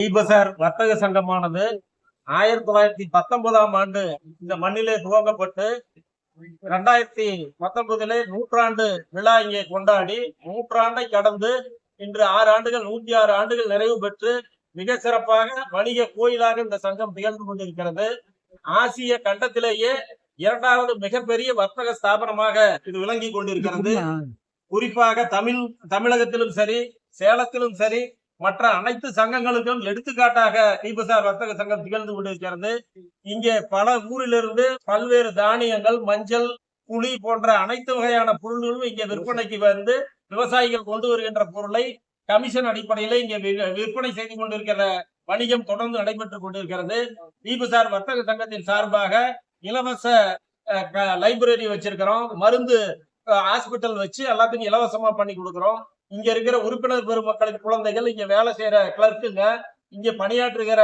தீபசார் வர்த்தக சங்கமானது ஆயிரத்தி தொள்ளாயிரத்தி பத்தொன்பதாம் ஆண்டு இந்த மண்ணிலே துவங்கப்பட்டு இரண்டாயிரத்தி பத்தொன்பதிலே நூற்றாண்டு விழா இங்கே கொண்டாடி நூற்றாண்டை கடந்து இன்று ஆறு ஆண்டுகள் நூத்தி ஆறு ஆண்டுகள் நிறைவு பெற்று மிக சிறப்பாக வணிக கோயிலாக இந்த சங்கம் திகழ்ந்து கொண்டிருக்கிறது. ஆசிய கண்டத்திலேயே இரண்டாவது மிகப்பெரிய வர்த்தக ஸ்தாபனமாக இது விளங்கி கொண்டிருக்கிறது. குறிப்பாக தமிழ் தமிழகத்திலும் சரி சேலத்திலும் சரி மற்ற அனைத்து சங்கங்களுக்கும் எடுத்துக்காட்டாக தீபசார் வர்த்தக சங்கம் திகழ்ந்து கொண்டிருக்கிறது. இங்கே பல ஊரிலிருந்து பல்வேறு தானியங்கள் மஞ்சள் புளி போன்ற அனைத்து வகையான பொருள்களும் இங்கே விற்பனைக்கு வந்து விவசாயிகள் கொண்டு வருகின்ற பொருளை கமிஷன் அடிப்படையில இங்கே விற்பனை செய்து கொண்டிருக்கிற வணிகம் தொடர்ந்து நடைபெற்றுக் கொண்டிருக்கிறது. தீபசார் வர்த்தக சங்கத்தின் சார்பாக இலவச க- லைப்ரரி வச்சிருக்கிறோம். மருந்து ஹாஸ்பிட்டல் வச்சு எல்லாத்துக்கும் இலவசமா பண்ணி கொடுக்குறோம். இங்க இருக்கிற உறுப்பினர் பெருமக்களின் குழந்தைகள் இங்க வேலை செய்யற கிளர்க்குங்க இங்க பணியாற்றுகிற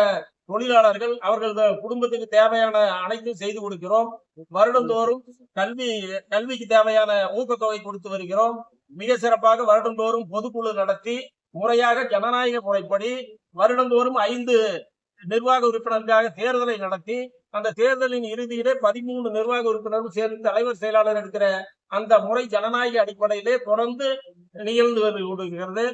தொழிலாளர்கள் அவர்கள் குடும்பத்துக்கு தேவையான அனைத்தும் செய்து கொடுக்கிறோம். வருடந்தோறும் கல்வி கல்விக்கு தேவையான ஊக்கத்தொகை கொடுத்து வருகிறோம். மிக சிறப்பாக வருடந்தோறும் பொதுக்குழு நடத்தி முறையாக ஜனநாயக முறைப்படி வருடந்தோறும் ஐந்து நிர்வாக உறுப்பினருக்காக தேர்தலை நடத்தி அந்த தேர்தலின் இறுதியிலே பதிமூணு நிர்வாக உறுப்பினரும் சேர்ந்து தலைவர் செயலாளர் எடுக்கிற அந்த முறை ஜனநாயக அடிப்படையிலே தொடர்ந்து நிகழ்ந்து கொண்டிருக்கிறது.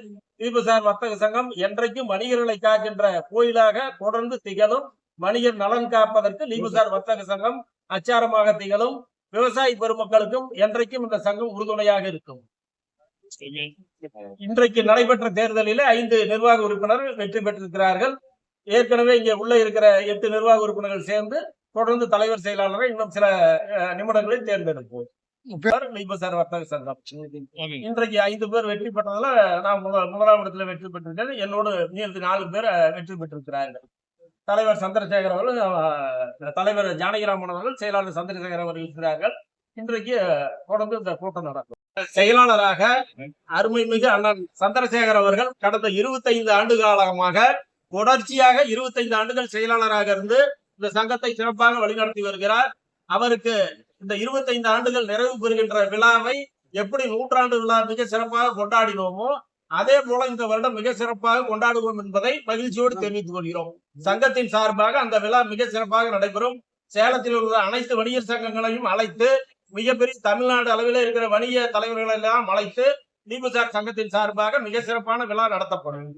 தீபசார் வர்த்தக சங்கம் என்றைக்கும் வணிகர்களை காக்கின்ற கோயிலாக தொடர்ந்து திகழும். வணிகர் நலன் காப்பதற்கு தீபசார் வர்த்தக சங்கம் அச்சாரமாக திகழும். விவசாய பெருமக்களுக்கும் என்றைக்கும் இந்த சங்கம் உறுதுணையாக இருக்கும். இன்றைக்கு நடைபெற்ற தேர்தலிலே ஐந்து நிர்வாக உறுப்பினர்கள் வெற்றி பெற்றிருக்கிறார்கள். ஏற்கனவே இங்கே உள்ள இருக்கிற எட்டு நிர்வாக உறுப்பினர்கள் சேர்ந்து தொடர்ந்து தலைவர் செயலாளரை இன்னும் சில அஹ், நிமிடங்களில் தேர்ந்தெடுப்போம். இன்றைக்கு ஐந்து பேர் வெற்றி பெற்றதுல நான் முதல் முதலாம் இடத்துல வெற்றி பெற்றிருக்கேன். என்னோடு மீதி நாலு பேர் வெற்றி பெற்றிருக்கிறார்கள். தலைவர் சந்திரசேகர் அவர்கள் தலைவர் ஜானகிராமன் அவர்கள் செயலாளர் சந்திரசேகர் அவர்கள் இருக்கிறார்கள். இன்றைக்கு தொடர்ந்து இந்த கூட்டம் நடக்கும். செயலாளராக அருமைமிகு அண்ணன் சந்திரசேகர் அவர்கள் கடந்த இருபத்தைந்து ஆண்டு காலமாக தொடர்ச்சியாக இருபத்தைந்து ஆண்டுகள் செயலாளராக இருந்து இந்த சங்கத்தை சிறப்பாக வழிநடத்தி வருகிறார். அவருக்கு இந்த இருபத்தைந்து ஆண்டுகள் நிறைவு பெறுகின்ற விழாவை எப்படி நூற்றாண்டு விழா மிக சிறப்பாக கொண்டாடினோமோ அதே போல இந்த வருடம் மிக சிறப்பாக கொண்டாடுவோம் என்பதை மகிழ்ச்சியோடு தெரிவித்துக் கொள்கிறோம். சங்கத்தின் சார்பாக அந்த விழா மிக சிறப்பாக நடைபெறும். சேலத்தில் உள்ள அனைத்து வணிகர் சங்கங்களையும் அழைத்து மிகப்பெரிய தமிழ்நாடு அளவில் இருக்கிற வணிக தலைவர்களை எல்லாம் அழைத்து நீபுசார் சங்கத்தின் சார்பாக மிக சிறப்பான விழா நடத்தப்படும்.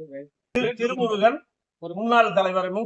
திரு- திருமுருகன் ஒரு முன்னாள் தலைவர் மு